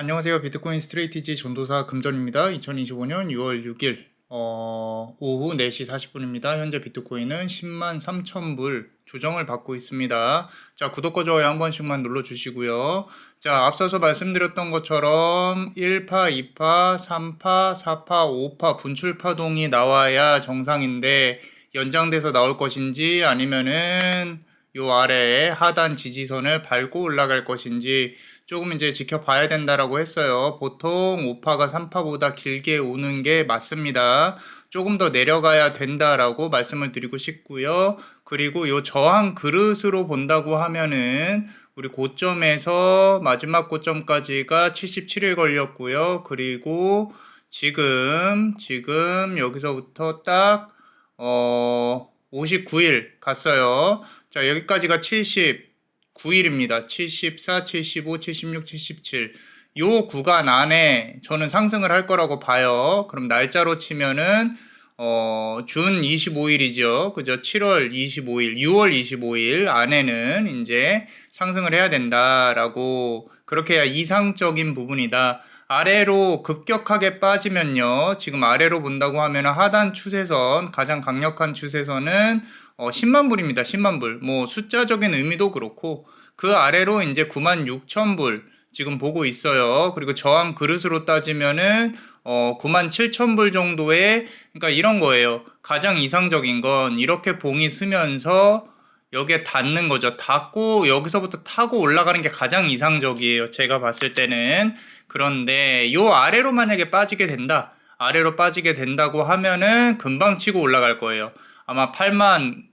안녕하세요. 비트코인 스트레이티지 전도사 금전입니다. 2025년 6월 6일 어, 오후 4시 40분입니다. 현재 비트코인은 10만 3천 불 조정을 받고 있습니다. 자, 구독과 좋아요 한 번씩만 눌러주시고요. 자, 앞서서 말씀드렸던 것처럼 1파, 2파, 3파, 4파, 5파 분출 파동이 나와야 정상인데 연장돼서 나올 것인지 아니면은 요 아래에 하단 지지선을 밟고 올라갈 것인지 조금 이제 지켜봐야 된다라고 했어요. 보통 5파가 3파보다 길게 오는 게 맞습니다. 조금 더 내려가야 된다라고 말씀을 드리고 싶고요. 그리고 요 저항 그릇으로 본다고 하면은 우리 고점에서 마지막 고점까지가 77일 걸렸고요. 그리고 지금 지금 여기서부터 딱 어, 59일 갔어요. 자, 여기까지가 79일입니다. 74, 75, 76, 77. 요 구간 안에 저는 상승을 할 거라고 봐요. 그럼 날짜로 치면은 어, 준 25일이죠. 그죠? 7월 25일, 6월 25일 안에는 이제 상승을 해야 된다라고 그렇게 해야 이상적인 부분이다. 아래로 급격하게 빠지면요. 지금 아래로 본다고 하면 하단 추세선, 가장 강력한 추세선은 어, 10만 불입니다. 10만 불. 뭐 숫자적인 의미도 그렇고 그 아래로 이제 9만 6천 불 지금 보고 있어요. 그리고 저항 그릇으로 따지면은 어, 9만 7천 불 정도의 그러니까 이런 거예요. 가장 이상적인 건 이렇게 봉이 쓰면서 여기에 닿는 거죠. 닿고 여기서부터 타고 올라가는 게 가장 이상적이에요. 제가 봤을 때는. 그런데 요 아래로 만약에 빠지게 된다. 아래로 빠지게 된다고 하면은 금방 치고 올라갈 거예요. 아마 8만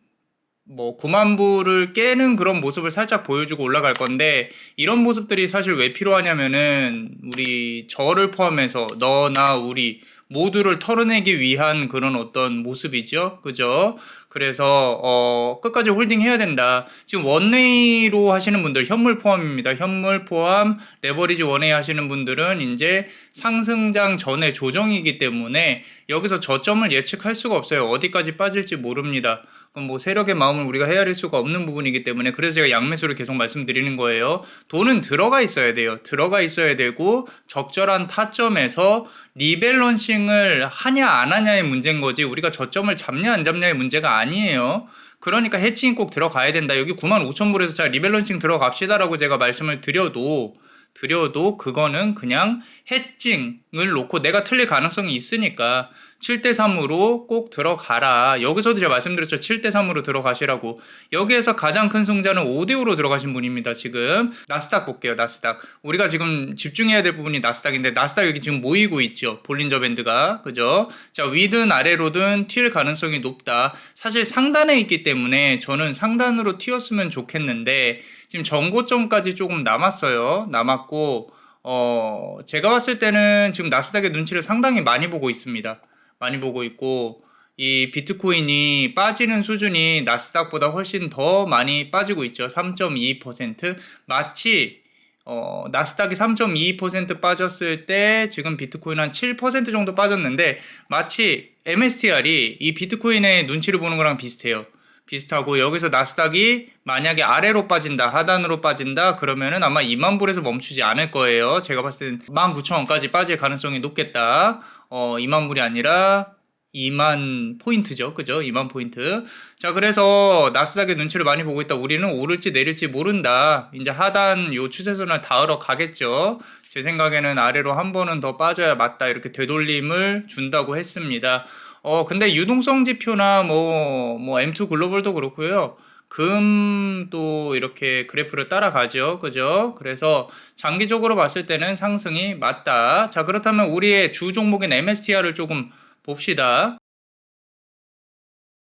뭐 9만 부를 깨는 그런 모습을 살짝 보여주고 올라갈 건데 이런 모습들이 사실 왜 필요하냐면은 우리 저를 포함해서 너나 우리 모두를 털어내기 위한 그런 어떤 모습이죠. 그죠? 그래서 어 끝까지 홀딩 해야 된다. 지금 원웨이로 하시는 분들 현물 포함입니다. 현물 포함 레버리지 원웨이 하시는 분들은 이제 상승장 전에 조정이기 때문에 여기서 저점을 예측할 수가 없어요. 어디까지 빠질지 모릅니다. 그럼 뭐 세력의 마음을 우리가 헤아릴 수가 없는 부분이기 때문에 그래서 제가 양매수를 계속 말씀드리는 거예요. 돈은 들어가 있어야 돼요. 들어가 있어야 되고 적절한 타점에서 리밸런싱을 하냐 안 하냐의 문제인 거지 우리가 저점을 잡냐 안 잡냐의 문제가 아니에요. 그러니까 해칭이 꼭 들어가야 된다. 여기 9만 5천 불에서 자 리밸런싱 들어갑시다라고 제가 말씀을 드려도 드려도 그거는 그냥 해칭을 놓고 내가 틀릴 가능성이 있으니까 7대3으로 꼭 들어가라. 여기서도 제가 말씀드렸죠. 7대3으로 들어가시라고. 여기에서 가장 큰 승자는 5대5로 들어가신 분입니다. 지금. 나스닥 볼게요. 나스닥. 우리가 지금 집중해야 될 부분이 나스닥인데, 나스닥 여기 지금 모이고 있죠. 볼린저 밴드가. 그죠? 자, 위든 아래로든 튈 가능성이 높다. 사실 상단에 있기 때문에 저는 상단으로 튀었으면 좋겠는데, 지금 전고점까지 조금 남았어요. 남았고, 어, 제가 봤을 때는 지금 나스닥의 눈치를 상당히 많이 보고 있습니다. 많이 보고 있고 이 비트코인이 빠지는 수준이 나스닥보다 훨씬 더 많이 빠지고 있죠. 3.22% 마치 어, 나스닥이 3.22% 빠졌을 때 지금 비트코인 한 7% 정도 빠졌는데 마치 MSTR이 이 비트코인의 눈치를 보는 거랑 비슷해요. 비슷하고 여기서 나스닥이 만약에 아래로 빠진다 하단으로 빠진다 그러면은 아마 2만 불에서 멈추지 않을 거예요 제가 봤을 땐 19,000원까지 빠질 가능성이 높겠다 어 2만 불이 아니라 2만 포인트죠. 그죠? 2만 포인트. 자, 그래서 나스닥의 눈치를 많이 보고 있다. 우리는 오를지 내릴지 모른다. 이제 하단 요 추세선을 닿으러 가겠죠. 제 생각에는 아래로 한 번은 더 빠져야 맞다. 이렇게 되돌림을 준다고 했습니다. 어, 근데 유동성 지표나 뭐, 뭐, M2 글로벌도 그렇고요. 금도 이렇게 그래프를 따라가죠. 그죠? 그래서 장기적으로 봤을 때는 상승이 맞다. 자, 그렇다면 우리의 주 종목인 MSTR을 조금 봅시다.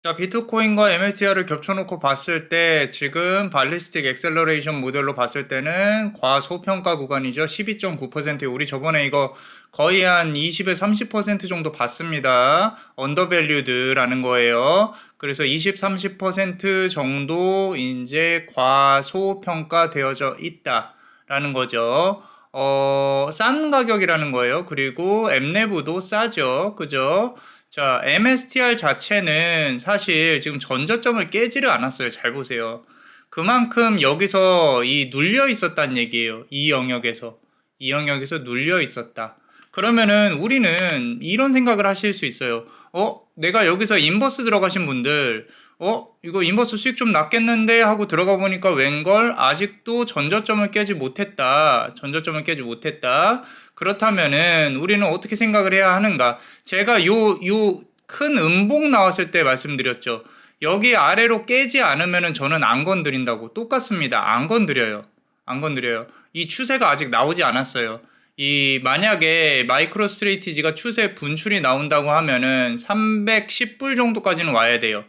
자, 비트코인과 MSTR을 겹쳐놓고 봤을 때 지금 발리스틱 엑셀러레이션 모델로 봤을 때는 과소평가 구간이죠. 12.9% 우리 저번에 이거 거의 한 20에서 30% 정도 봤습니다. 언더밸류드라는 거예요. 그래서 20, 30% 정도 이제 과소평가 되어져 있다라는 거죠. 어, 싼 가격이라는 거예요. 그리고 엠내부도 싸죠. 그죠? 자, MSTR 자체는 사실 지금 전저점을 깨지를 않았어요. 잘 보세요. 그만큼 여기서 이 눌려 있었단 얘기예요. 이 영역에서. 이 영역에서 눌려 있었다. 그러면은 우리는 이런 생각을 하실 수 있어요. 어, 내가 여기서 인버스 들어가신 분들, 어, 이거 인버스 수익 좀 낮겠는데 하고 들어가 보니까 웬걸 아직도 전저점을 깨지 못했다. 전저점을 깨지 못했다. 그렇다면은 우리는 어떻게 생각을 해야 하는가? 제가 요, 요 큰 음봉 나왔을 때 말씀드렸죠. 여기 아래로 깨지 않으면은 저는 안 건드린다고 똑같습니다. 안 건드려요. 안 건드려요. 이 추세가 아직 나오지 않았어요. 이 만약에 마이크로 스트레이티지가 추세 분출이 나온다고 하면은 310불 정도까지는 와야 돼요.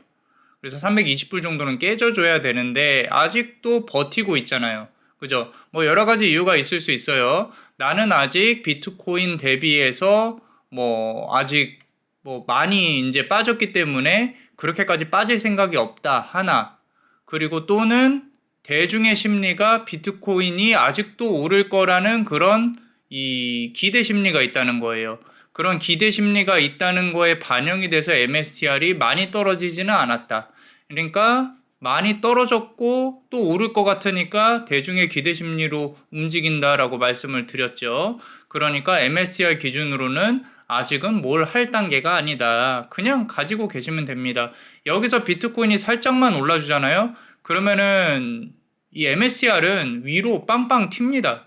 그래서 320불 정도는 깨져줘야 되는데 아직도 버티고 있잖아요. 그죠? 뭐 여러 가지 이유가 있을 수 있어요. 나는 아직 비트코인 대비해서 뭐 아직 뭐 많이 이제 빠졌기 때문에 그렇게까지 빠질 생각이 없다. 하나. 그리고 또는 대중의 심리가 비트코인이 아직도 오를 거라는 그런 이 기대 심리가 있다는 거예요. 그런 기대 심리가 있다는 거에 반영이 돼서 MSTR이 많이 떨어지지는 않았다. 그러니까 많이 떨어졌고 또 오를 것 같으니까 대중의 기대 심리로 움직인다라고 말씀을 드렸죠. 그러니까 MSTR 기준으로는 아직은 뭘 할 단계가 아니다. 그냥 가지고 계시면 됩니다. 여기서 비트코인이 살짝만 올라주잖아요. 그러면은 이 MSCR은 위로 빵빵 튑니다.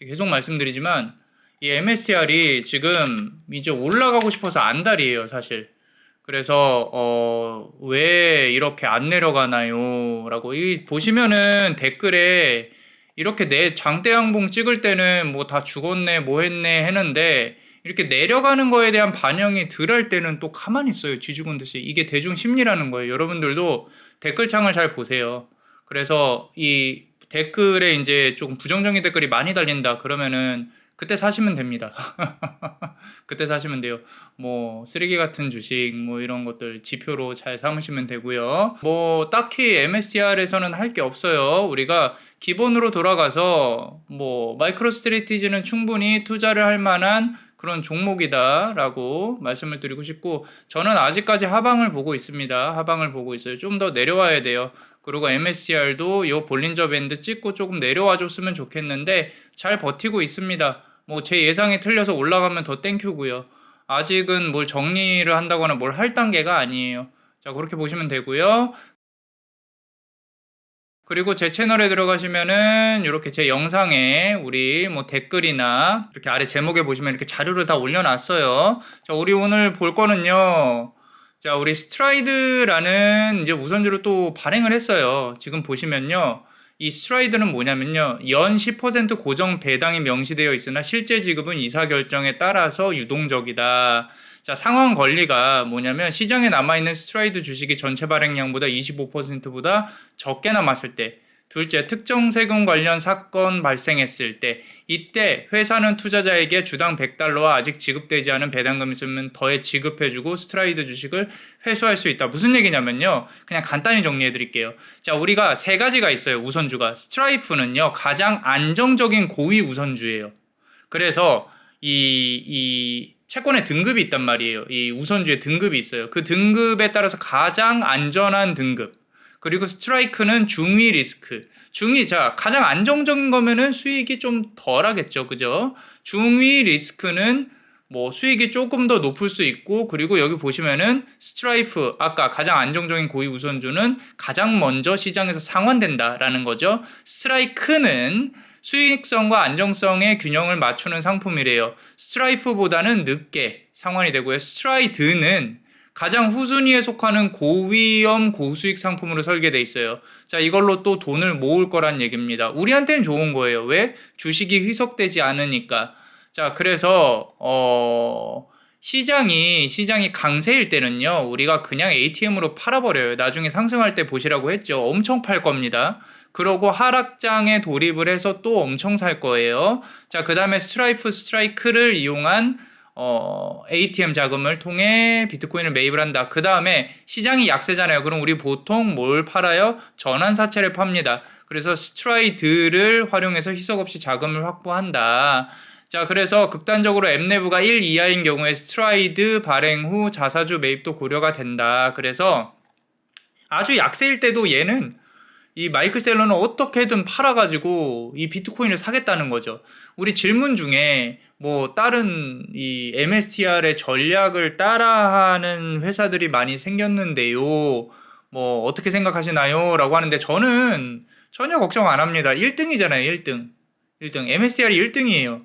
계속 말씀드리지만 이 MSCR이 지금 이제 올라가고 싶어서 안달이에요, 사실. 그래서 어, 왜 이렇게 안 내려가나요?라고 이 보시면은 댓글에 이렇게 내 장대양봉 찍을 때는 뭐 다 죽었네, 뭐 했네 했는데 이렇게 내려가는 거에 대한 반영이 덜할 때는 또 가만히 있어요. 쥐죽은 듯이. 이게 대중 심리라는 거예요. 여러분들도 댓글창을 잘 보세요. 그래서 이 댓글에 이제 조금 부정적인 댓글이 많이 달린다. 그러면은 그때 사시면 됩니다. 그때 사시면 돼요. 뭐 쓰레기 같은 주식 뭐 이런 것들 지표로 잘 삼으시면 되고요. 뭐 딱히 MSCR에서는 할 게 없어요. 우리가 기본으로 돌아가서 뭐 마이크로 스트레티지는 충분히 투자를 할 만한 그런 종목이다라고 말씀을 드리고 싶고 저는 아직까지 하방을 보고 있습니다. 하방을 보고 있어요. 좀 더 내려와야 돼요. 그리고 MSCR도 요 볼린저 밴드 찍고 조금 내려와 줬으면 좋겠는데 잘 버티고 있습니다. 뭐 제 예상이 틀려서 올라가면 더 땡큐고요. 아직은 뭘 정리를 한다거나 뭘 할 단계가 아니에요. 자, 그렇게 보시면 되고요. 그리고 제 채널에 들어가시면은 이렇게 제 영상에 우리 뭐 댓글이나 이렇게 아래 제목에 보시면 이렇게 자료를 다 올려놨어요. 자, 우리 오늘 볼 거는요. 자, 우리 스트라이드라는 이제 우선주를 또 발행을 했어요. 지금 보시면요. 이 스트라이드는 뭐냐면요. 연 10% 고정 배당이 명시되어 있으나 실제 지급은 이사 결정에 따라서 유동적이다. 자, 상황 권리가 뭐냐면 시장에 남아있는 스트라이드 주식이 전체 발행량보다 25%보다 적게 남았을 때 둘째, 특정 세금 관련 사건 발생했을 때 이때 회사는 투자자에게 주당 100달러와 아직 지급되지 않은 배당금이 있으면 더해 지급해주고 스트라이드 주식을 회수할 수 있다. 무슨 얘기냐면요. 그냥 간단히 정리해 드릴게요. 자, 우리가 세 가지가 있어요. 우선주가. 스트라이프는요. 가장 안정적인 고위 우선주예요. 그래서 이, 이 채권의 등급이 있단 말이에요. 이 우선주의 등급이 있어요. 그 등급에 따라서 가장 안전한 등급. 그리고 스트라이크는 중위 리스크. 중위, 자, 가장 안정적인 거면은 수익이 좀 덜 하겠죠. 그죠? 중위 리스크는 뭐 수익이 조금 더 높을 수 있고, 그리고 여기 보시면은 스트라이프, 아까 가장 안정적인 고위 우선주는 가장 먼저 시장에서 상환된다라는 거죠. 스트라이크는 수익성과 안정성의 균형을 맞추는 상품이래요. 스트라이프보다는 늦게 상환이 되고요. 스트라이드는 가장 후순위에 속하는 고위험 고수익 상품으로 설계돼 있어요. 자, 이걸로 또 돈을 모을 거란 얘기입니다. 우리한테는 좋은 거예요. 왜? 주식이 희석되지 않으니까. 자, 그래서 어 시장이 시장이 강세일 때는요. 우리가 그냥 ATM으로 팔아 버려요. 나중에 상승할 때 보시라고 했죠. 엄청 팔 겁니다. 그러고 하락장에 돌입을 해서 또 엄청 살 거예요. 자, 그 다음에 스트라이프 스트라이크를 이용한 어, ATM 자금을 통해 비트코인을 매입을 한다. 그 다음에 시장이 약세잖아요. 그럼 우리 보통 뭘 팔아요? 전환사채를 팝니다. 그래서 스트라이드를 활용해서 희석 없이 자금을 확보한다. 자, 그래서 극단적으로 앱 내부가 1 이하인 경우에 스트라이드 발행 후 자사주 매입도 고려가 된다. 그래서 아주 약세일 때도 얘는 이 마이클 셀러는 어떻게든 팔아가지고 이 비트코인을 사겠다는 거죠. 우리 질문 중에 뭐 다른 이 MSTR의 전략을 따라하는 회사들이 많이 생겼는데요. 뭐 어떻게 생각하시나요? 라고 하는데 저는 전혀 걱정 안 합니다. 1등이잖아요, 1등. 1등. MSTR이 1등이에요.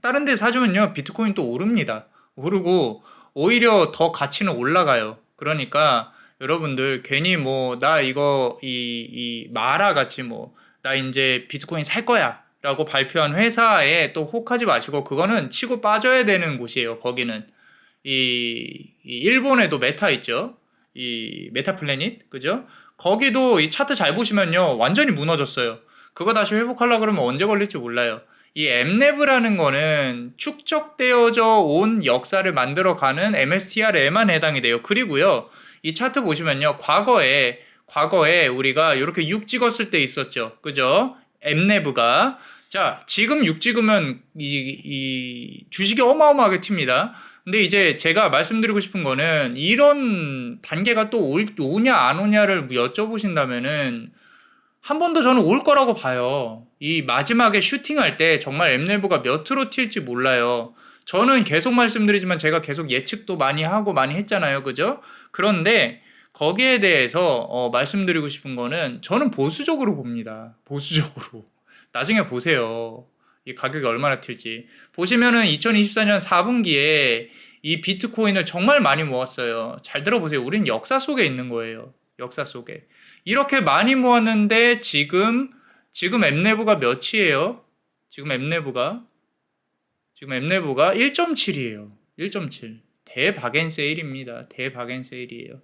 다른 데 사주면요, 비트코인 또 오릅니다. 오르고 오히려 더 가치는 올라가요. 그러니까 여러분들 괜히 뭐 나 이거 이, 이 마라 같이 뭐 나 이제 비트코인 살 거야 라고 발표한 회사에 또 혹하지 마시고 그거는 치고 빠져야 되는 곳이에요. 거기는 이, 이 일본에도 메타 있죠. 이 메타 플래닛 그죠? 거기도 이 차트 잘 보시면요 완전히 무너졌어요. 그거 다시 회복하려 그러면 언제 걸릴지 몰라요. 이 엠네브라는 거는 축적되어져 온 역사를 만들어가는 MSTR에만 해당이 돼요. 그리고요 이 차트 보시면요 과거에 과거에 우리가 이렇게 6 찍었을 때 있었죠. 그죠? 엠네브가 자 지금 6 찍으면 이, 이 주식이 어마어마하게 튑니다. 근데 이제 제가 말씀드리고 싶은 거는 이런 단계가 또 올, 오냐 안 오냐를 여쭤보신다면은 한 번 더 저는 올 거라고 봐요. 이 마지막에 슈팅할 때 정말 엠네브가 몇으로 튈지 몰라요. 저는 계속 말씀드리지만 제가 계속 예측도 많이 하고 많이 했잖아요. 그죠? 그런데 거기에 대해서 어, 말씀드리고 싶은 거는 저는 보수적으로 봅니다. 보수적으로. 나중에 보세요. 이 가격이 얼마나 튈지. 보시면은 2024년 4분기에 이 비트코인을 정말 많이 모았어요. 잘 들어보세요. 우린 역사 속에 있는 거예요. 역사 속에. 이렇게 많이 모았는데 지금 지금 엠네브가 몇이에요? 지금 엠네브가 지금 엠네브가 1.7이에요. 1.7. 대박앤세일입니다. 대박앤세일이에요.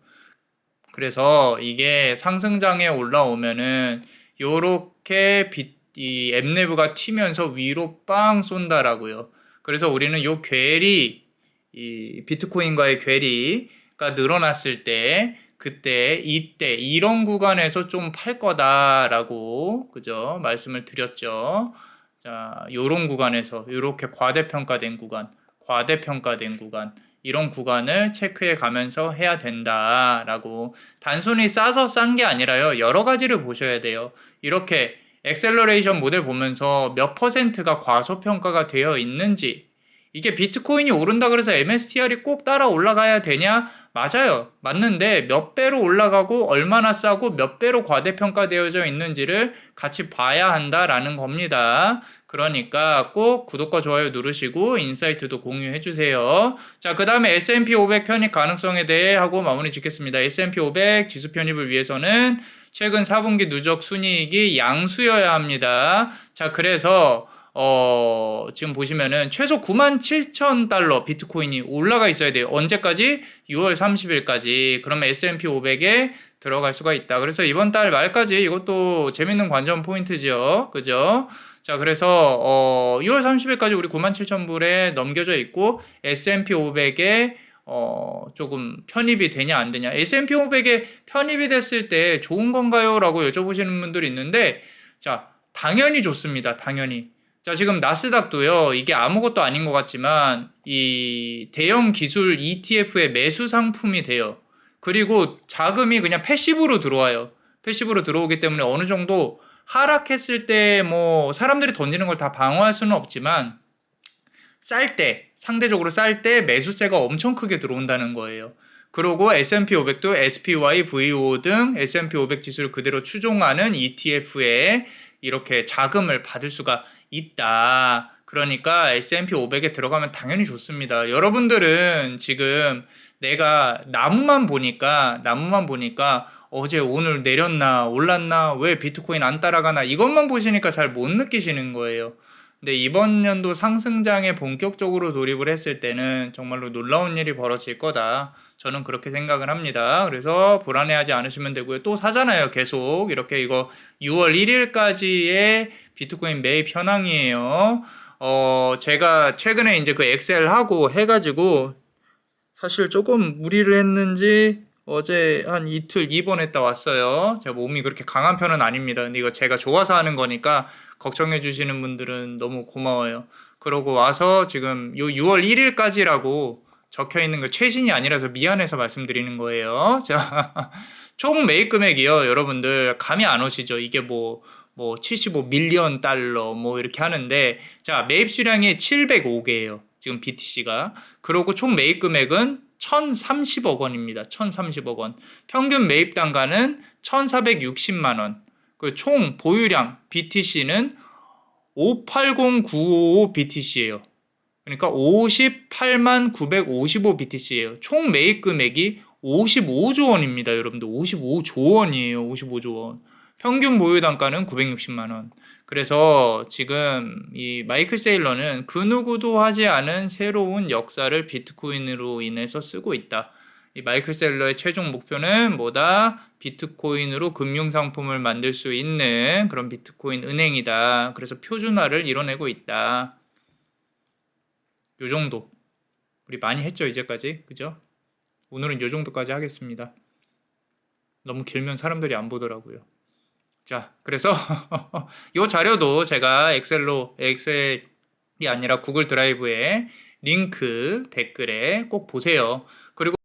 그래서 이게 상승장에 올라오면은 요렇게 비, 이 엠네브가 튀면서 위로 빵 쏜다라고요. 그래서 우리는 요 괴리 이 비트코인과의 괴리가 늘어났을 때 그때 이때 이런 구간에서 좀 팔 거다라고 그죠 말씀을 드렸죠. 자, 요런 구간에서 요렇게 과대평가된 구간, 과대평가된 구간 이런 구간을 체크해 가면서 해야 된다라고 단순히 싸서 싼 게 아니라요. 여러 가지를 보셔야 돼요. 이렇게 엑셀러레이션 모델 보면서 몇 퍼센트가 과소평가가 되어 있는지 이게 비트코인이 오른다 그래서 MSTR이 꼭 따라 올라가야 되냐? 맞아요. 맞는데 몇 배로 올라가고 얼마나 싸고 몇 배로 과대평가되어져 있는지를 같이 봐야 한다라는 겁니다. 그러니까 꼭 구독과 좋아요 누르시고 인사이트도 공유해 주세요. 자, 그다음에 S&P 500 편입 가능성에 대해 하고 마무리 짓겠습니다. S&P 500 지수 편입을 위해서는 최근 4분기 누적 순이익이 양수여야 합니다. 자, 그래서 어, 지금 보시면은 최소 9만 7천 달러 비트코인이 올라가 있어야 돼요. 언제까지? 6월 30일까지. 그러면 S&P 500에 들어갈 수가 있다. 그래서 이번 달 말까지 이것도 재밌는 관전 포인트죠. 그죠? 자, 그래서 어, 6월 30일까지 우리 9만 7천 불에 넘겨져 있고 S&P 500에 어, 조금 편입이 되냐 안 되냐. S&P 500에 편입이 됐을 때 좋은 건가요? 라고 여쭤보시는 분들이 있는데 자, 당연히 좋습니다. 당연히. 자, 지금 나스닥도요, 이게 아무것도 아닌 것 같지만, 이 대형 기술 ETF의 매수 상품이 돼요. 그리고 자금이 그냥 패시브로 들어와요. 패시브로 들어오기 때문에 어느 정도 하락했을 때 뭐 사람들이 던지는 걸 다 방어할 수는 없지만, 쌀 때, 상대적으로 쌀 때 매수세가 엄청 크게 들어온다는 거예요. 그리고 S&P 500도 SPY, VO 등 S&P 500 지수를 그대로 추종하는 ETF에 이렇게 자금을 받을 수가 있다. 그러니까 S&P 500에 들어가면 당연히 좋습니다. 여러분들은 지금 내가 나무만 보니까 나무만 보니까 어제 오늘 내렸나 올랐나 왜 비트코인 안 따라가나 이것만 보시니까 잘 못 느끼시는 거예요. 근데 이번 연도 상승장에 본격적으로 돌입을 했을 때는 정말로 놀라운 일이 벌어질 거다. 저는 그렇게 생각을 합니다. 그래서 불안해하지 않으시면 되고요. 또 사잖아요. 계속 이렇게 이거 6월 1일까지의 비트코인 매입 현황이에요. 어, 제가 최근에 이제 그 엑셀 하고 해가지고 사실 조금 무리를 했는지 어제 한 이틀 입원했다 왔어요. 제가 몸이 그렇게 강한 편은 아닙니다. 근데 이거 제가 좋아서 하는 거니까 걱정해 주시는 분들은 너무 고마워요. 그러고 와서 지금 요 6월 1일까지라고 적혀 있는 거 최신이 아니라서 미안해서 말씀드리는 거예요. 자, 총 매입 금액이요. 여러분들 감이 안 오시죠? 이게 뭐 뭐 75 밀리언 달러 뭐 이렇게 하는데 자 매입 수량이 705개예요. 지금 BTC가 그리고 총 매입 금액은 1,030억 원입니다. 1,030억 원. 평균 매입 단가는 1,460만 원. 그총 보유량 BTC는 580955 BTC예요. 그러니까 58만 955 BTC예요. 총 매입 금액이 55조 원입니다, 여러분들. 55조 원이에요. 55조 원. 평균 보유 단가는 960만 원. 그래서 지금 이 마이클 세일러는 그 누구도 하지 않은 새로운 역사를 비트코인으로 인해서 쓰고 있다. 이 마이클 셀러의 최종 목표는 뭐다? 비트코인으로 금융 상품을 만들 수 있는 그런 비트코인 은행이다. 그래서 표준화를 이뤄내고 있다. 요 정도. 우리 많이 했죠, 이제까지. 그죠? 오늘은 요 정도까지 하겠습니다. 너무 길면 사람들이 안 보더라고요. 자, 그래서 요 자료도 제가 엑셀로 엑셀이 아니라 구글 드라이브에 링크 댓글에 꼭 보세요. 그리고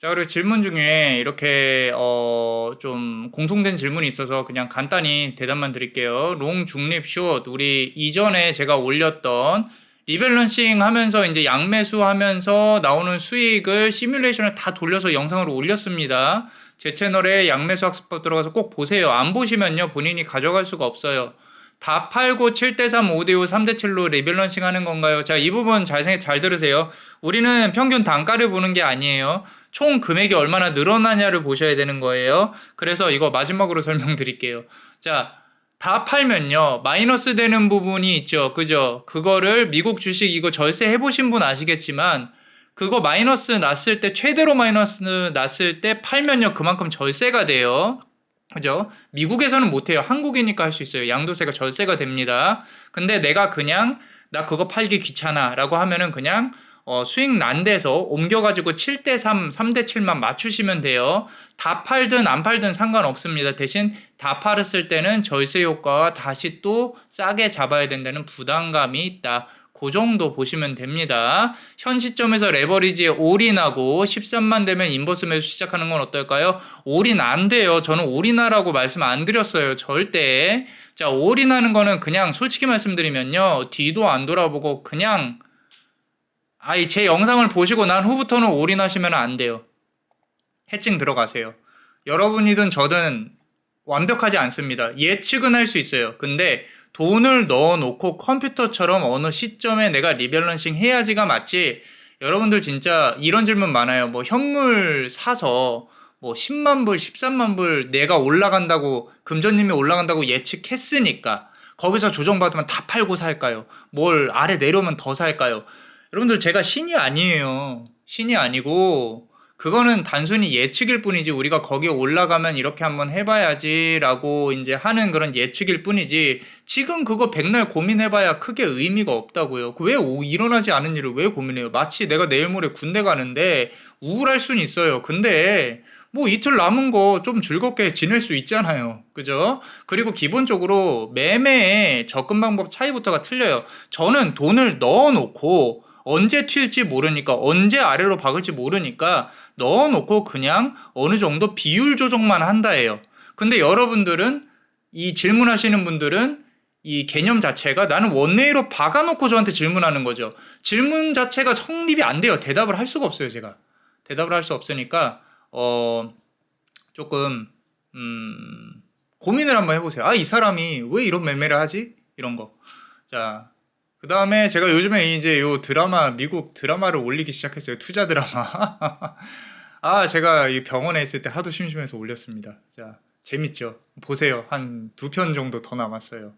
자, 그리고 질문 중에 이렇게 어 좀 공통된 질문이 있어서 그냥 간단히 대답만 드릴게요. 롱 중립 숏 우리 이전에 제가 올렸던 리밸런싱 하면서 이제 양매수 하면서 나오는 수익을 시뮬레이션을 다 돌려서 영상으로 올렸습니다. 제 채널에 양매수 학습법 들어가서 꼭 보세요. 안 보시면요 본인이 가져갈 수가 없어요. 다 팔고 7대3, 5대5, 3대7로 리밸런싱 하는 건가요? 자, 이 부분 잘, 생- 잘 들으세요. 우리는 평균 단가를 보는 게 아니에요. 총 금액이 얼마나 늘어나냐를 보셔야 되는 거예요. 그래서 이거 마지막으로 설명드릴게요. 자, 다 팔면요. 마이너스 되는 부분이 있죠. 그죠? 그거를 미국 주식 이거 절세 해보신 분 아시겠지만, 그거 마이너스 났을 때, 최대로 마이너스 났을 때 팔면요. 그만큼 절세가 돼요. 그죠? 미국에서는 못해요. 한국이니까 할 수 있어요. 양도세가 절세가 됩니다. 근데 내가 그냥 나 그거 팔기 귀찮아 라고 하면은 그냥 어, 수익 난 데서 옮겨가지고 7대3, 3대7만 맞추시면 돼요. 다 팔든 안 팔든 상관없습니다. 대신 다 팔았을 때는 절세 효과와 다시 또 싸게 잡아야 된다는 부담감이 있다. 그 정도 보시면 됩니다. 현 시점에서 레버리지에 올인하고 13만 되면 인버스 매수 시작하는 건 어떨까요? 올인 안 돼요. 저는 올인하라고 말씀 안 드렸어요. 절대. 자, 올인하는 거는 그냥 솔직히 말씀드리면요. 뒤도 안 돌아보고 그냥 아이 제 영상을 보시고 난 후부터는 올인하시면 안 돼요. 해칭 들어가세요. 여러분이든 저든 완벽하지 않습니다. 예측은 할 수 있어요. 근데 돈을 넣어놓고 컴퓨터처럼 어느 시점에 내가 리밸런싱 해야지가 맞지. 여러분들 진짜 이런 질문 많아요. 뭐 현물 사서 뭐 10만 불, 13만 불 내가 올라간다고 금전님이 올라간다고 예측했으니까 거기서 조정받으면 다 팔고 살까요? 뭘 아래 내려오면 더 살까요? 여러분들 제가 신이 아니에요. 신이 아니고 그거는 단순히 예측일 뿐이지 우리가 거기에 올라가면 이렇게 한번 해봐야지라고 이제 하는 그런 예측일 뿐이지 지금 그거 백날 고민해봐야 크게 의미가 없다고요. 그왜 일어나지 않은 일을 왜 고민해요? 마치 내가 내일 모레 군대 가는데 우울할 수는 있어요. 근데 뭐 이틀 남은 거 좀 즐겁게 지낼 수 있잖아요. 그죠? 그리고 기본적으로 매매의 접근 방법 차이부터가 틀려요. 저는 돈을 넣어놓고 언제 튈지 모르니까 언제 아래로 박을지 모르니까 넣어놓고 그냥 어느 정도 비율 조정만 한다예요. 근데 여러분들은 이 질문하시는 분들은 이 개념 자체가 나는 원내로 박아놓고 저한테 질문하는 거죠. 질문 자체가 성립이 안 돼요. 대답을 할 수가 없어요, 제가. 대답을 할 수 없으니까 어 조금 음 고민을 한번 해보세요. 아 이 사람이 왜 이런 매매를 하지? 이런 거. 자. 그 다음에 제가 요즘에 이제 요 드라마, 미국 드라마를 올리기 시작했어요. 투자 드라마. 아, 제가 이 병원에 있을 때 하도 심심해서 올렸습니다. 자, 재밌죠? 보세요. 한 두 편 정도 더 남았어요.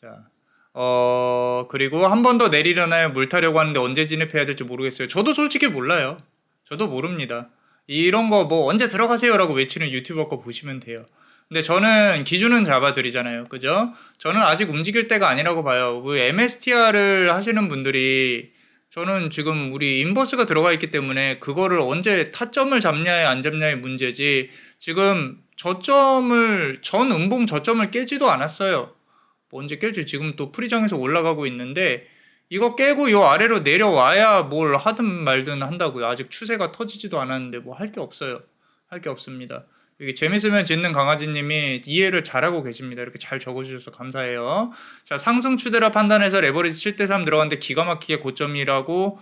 자, 어, 그리고 한 번 더 내리려나요? 물 타려고 하는데 언제 진입해야 될지 모르겠어요. 저도 솔직히 몰라요. 저도 모릅니다. 이런 거 뭐 언제 들어가세요라고 외치는 유튜버 거 보시면 돼요. 근데 저는 기준은 잡아드리잖아요. 그죠? 저는 아직 움직일 때가 아니라고 봐요. 그 MSTR을 하시는 분들이 저는 지금 우리 인버스가 들어가 있기 때문에 그거를 언제 타점을 잡냐에 안 잡냐의 문제지 지금 저점을 전 음봉 저점을 깨지도 않았어요. 뭐 언제 깰지 지금 또 프리장에서 올라가고 있는데 이거 깨고 요 아래로 내려와야 뭘 하든 말든 한다고요. 아직 추세가 터지지도 않았는데 뭐 할 게 없어요. 할 게 없습니다. 이게 재밌으면 짓는 강아지님이 이해를 잘하고 계십니다. 이렇게 잘 적어주셔서 감사해요. 자, 상승 추대라 판단해서 레버리지 7대3 들어갔는데 기가 막히게 고점이라고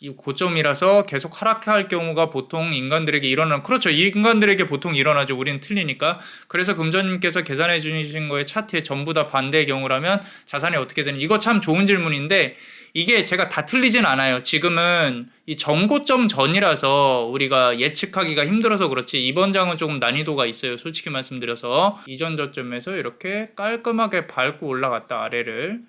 이 고점이라서 계속 하락할 경우가 보통 인간들에게 일어나는 그렇죠 인간들에게 보통 일어나죠 우리는 틀리니까 그래서 금전님께서 계산해 주신 거에 차트에 전부 다 반대의 경우라면 자산이 어떻게 되는 이거 참 좋은 질문인데 이게 제가 다 틀리진 않아요 지금은 이 정고점 전이라서 우리가 예측하기가 힘들어서 그렇지 이번 장은 조금 난이도가 있어요 솔직히 말씀드려서 이전 저점에서 이렇게 깔끔하게 밟고 올라갔다 아래를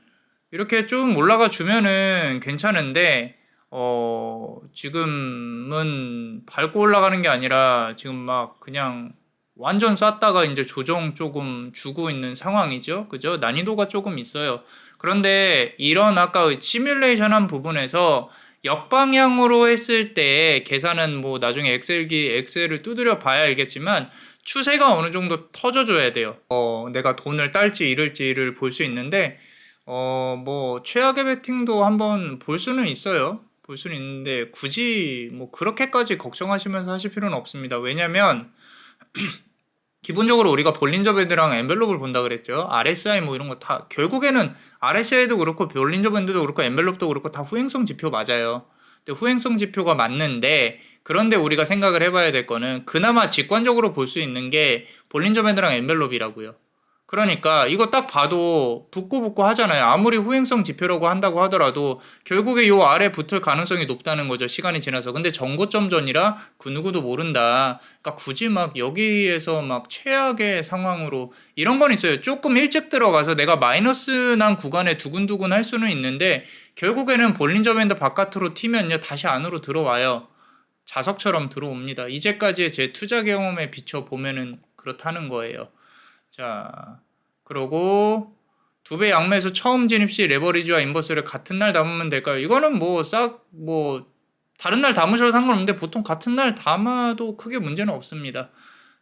이렇게 좀 올라가 주면은 괜찮은데 어, 지금은 밟고 올라가는 게 아니라 지금 막 그냥 완전 쌌다가 이제 조정 조금 주고 있는 상황이죠. 그죠? 난이도가 조금 있어요. 그런데 이런 아까 시뮬레이션 한 부분에서 역방향으로 했을 때 계산은 뭐 나중에 엑셀기 엑셀을 두드려 봐야 알겠지만 추세가 어느 정도 터져줘야 돼요. 어, 내가 돈을 딸지 잃을지를 볼 수 있는데 어, 뭐 최악의 베팅도 한번 볼 수는 있어요. 볼 수는 있는데 굳이 뭐 그렇게까지 걱정하시면서 하실 필요는 없습니다. 왜냐면 기본적으로 우리가 볼린저 밴드랑 엔벨롭을 본다 그랬죠. RSI 뭐 이런 거 다 결국에는 RSI도 그렇고 볼린저 밴드도 그렇고 엔벨롭도 그렇고 다 후행성 지표 맞아요. 근데 후행성 지표가 맞는데 그런데 우리가 생각을 해봐야 될 거는 그나마 직관적으로 볼 수 있는 게 볼린저 밴드랑 엔벨롭이라고요. 그러니까 이거 딱 봐도 붙고 붙고 하잖아요. 아무리 후행성 지표라고 한다고 하더라도 결국에 요 아래 붙을 가능성이 높다는 거죠. 시간이 지나서. 근데 정고점 전이라 그 누구도 모른다. 그러니까 굳이 막 여기에서 막 최악의 상황으로 이런 건 있어요. 조금 일찍 들어가서 내가 마이너스 난 구간에 두근두근 할 수는 있는데 결국에는 볼린저 밴드 바깥으로 튀면요. 다시 안으로 들어와요. 자석처럼 들어옵니다. 이제까지의 제 투자 경험에 비춰 보면은 그렇다는 거예요. 자, 그러고 두 배 양매수 처음 진입 시 레버리지와 인버스를 같은 날 담으면 될까요? 이거는 뭐싹뭐 다른 날 담으셔도 상관없는데 보통 같은 날 담아도 크게 문제는 없습니다.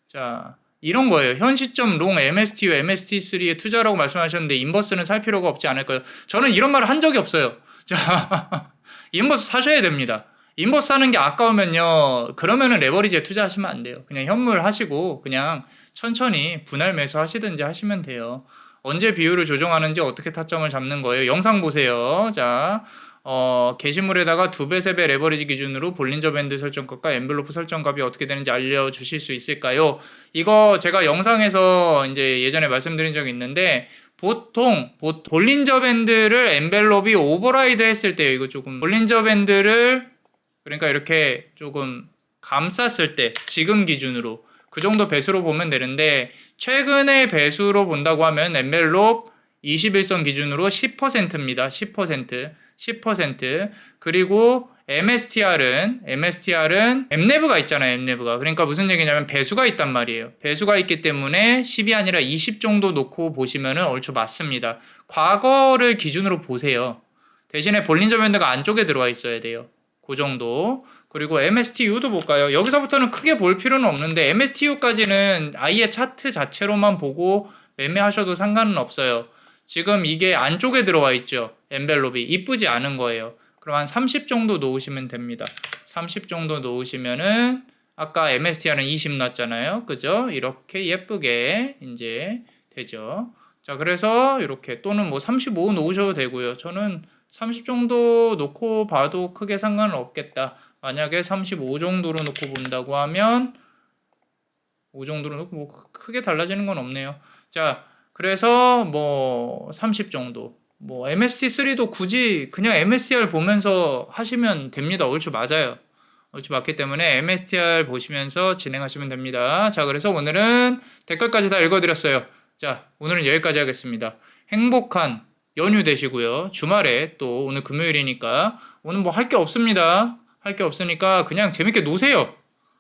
자, 이런 거예요. 현 시점 롱 MSTU, MST3에 투자라고 말씀하셨는데 인버스는 살 필요가 없지 않을까요? 저는 이런 말을 한 적이 없어요. 자, 인버스 사셔야 됩니다. 인버스 사는 게 아까우면요. 그러면은 레버리지에 투자하시면 안 돼요. 그냥 현물 하시고 그냥 천천히 분할 매수 하시든지 하시면 돼요. 언제 비율을 조정하는지 어떻게 타점을 잡는 거예요. 영상 보세요. 자, 어, 게시물에다가 두 배, 세 배 레버리지 기준으로 볼린저 밴드 설정값과 엔벨로프 설정값이 어떻게 되는지 알려주실 수 있을까요? 이거 제가 영상에서 이제 예전에 말씀드린 적이 있는데 보통 보, 볼린저 밴드를 엔벨롭이 오버라이드 했을 때요. 이거 조금 볼린저 밴드를 그러니까 이렇게 조금 감쌌을 때 지금 기준으로 그 정도 배수로 보면 되는데 최근의 배수로 본다고 하면 엔벨롭 21선 기준으로 10%입니다. 10%. 10% 그리고 MSTR은 MSTR은 엠네브가 있잖아요. 엠네브가 그러니까 무슨 얘기냐면 배수가 있단 말이에요. 배수가 있기 때문에 10이 아니라 20 정도 놓고 보시면은 얼추 맞습니다. 과거를 기준으로 보세요. 대신에 볼린저 밴드가 안쪽에 들어와 있어야 돼요. 그 정도. 그리고 MSTU도 볼까요? 여기서부터는 크게 볼 필요는 없는데 MSTU까지는 아예 차트 자체로만 보고 매매하셔도 상관은 없어요. 지금 이게 안쪽에 들어와 있죠. 엔벨롭이 이쁘지 않은 거예요. 그럼 한 30 정도 놓으시면 됩니다. 30 정도 놓으시면은 아까 MSTR은 20 났잖아요. 그죠? 이렇게 예쁘게 이제 되죠. 자, 그래서 이렇게 또는 뭐 35 놓으셔도 되고요. 저는 30 정도 놓고 봐도 크게 상관은 없겠다. 만약에 35 정도로 놓고 본다고 하면 5 정도로 놓고 뭐 크게 달라지는 건 없네요. 자, 그래서 뭐 30 정도. 뭐 MST3도 굳이 그냥 MSTR 보면서 하시면 됩니다. 얼추 맞아요. 얼추 맞기 때문에 MSTR 보시면서 진행하시면 됩니다. 자, 그래서 오늘은 댓글까지 다 읽어드렸어요. 자, 오늘은 여기까지 하겠습니다. 행복한 연휴 되시고요. 주말에 또 오늘 금요일이니까 오늘 뭐 할 게 없습니다. 할 게 없으니까 그냥 재밌게 노세요.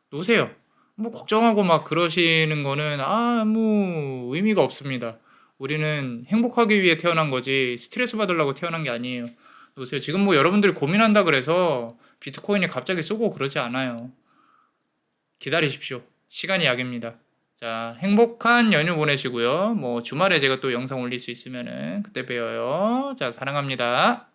노세요. 뭐 걱정하고 막 그러시는 거는 아무 의미가 없습니다. 우리는 행복하기 위해 태어난 거지 스트레스 받으려고 태어난 게 아니에요. 노세요. 지금 뭐 여러분들이 고민한다 그래서 비트코인이 갑자기 쏘고 그러지 않아요. 기다리십시오. 시간이 약입니다. 자, 행복한 연휴 보내시고요. 뭐 주말에 제가 또 영상 올릴 수 있으면은 그때 봬요. 자, 사랑합니다.